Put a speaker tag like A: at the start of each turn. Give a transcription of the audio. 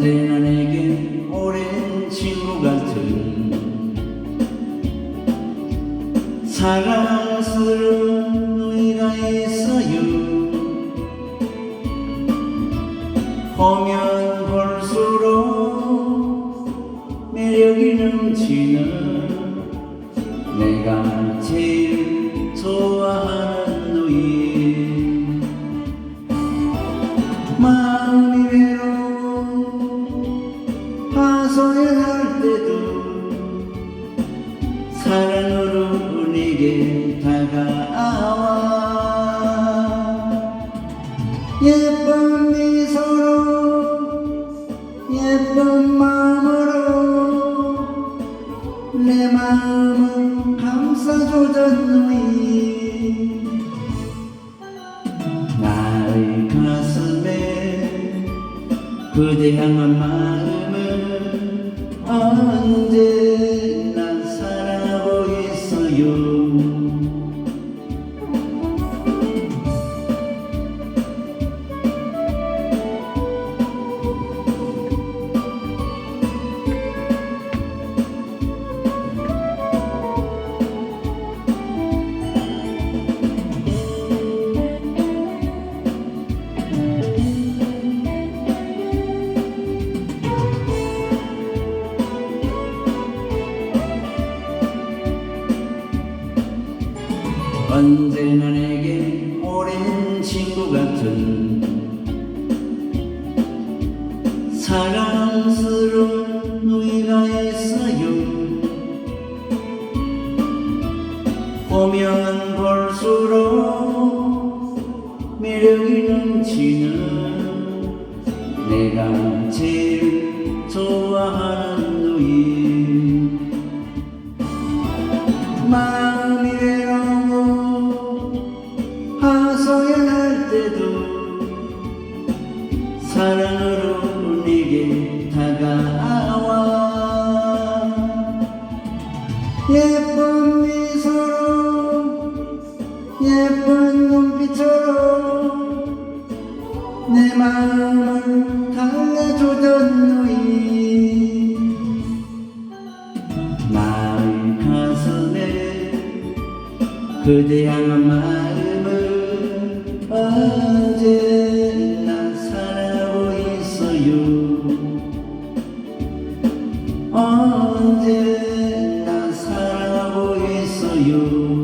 A: 언제나 내게 오랜 친구 같은 사랑스러운 누이가 있어요. 보면 볼수록 매력이 넘치는 내가 하소연할 때도 사랑으로 내게 다가와. 예쁜 미소로 예쁜 마음으로 내 마음을 너희 나의 가슴에 그대 향한 마 음 언제나 내게 오랜 친구 같은 사랑스러운 너희가 있어요? 보면 볼수록 사랑으로 내게 다가와. 예쁜 미소로 예쁜 눈빛으로 내 마음을 달래주던 너희. 나의 가슴에 그대 향한 마 Senhor.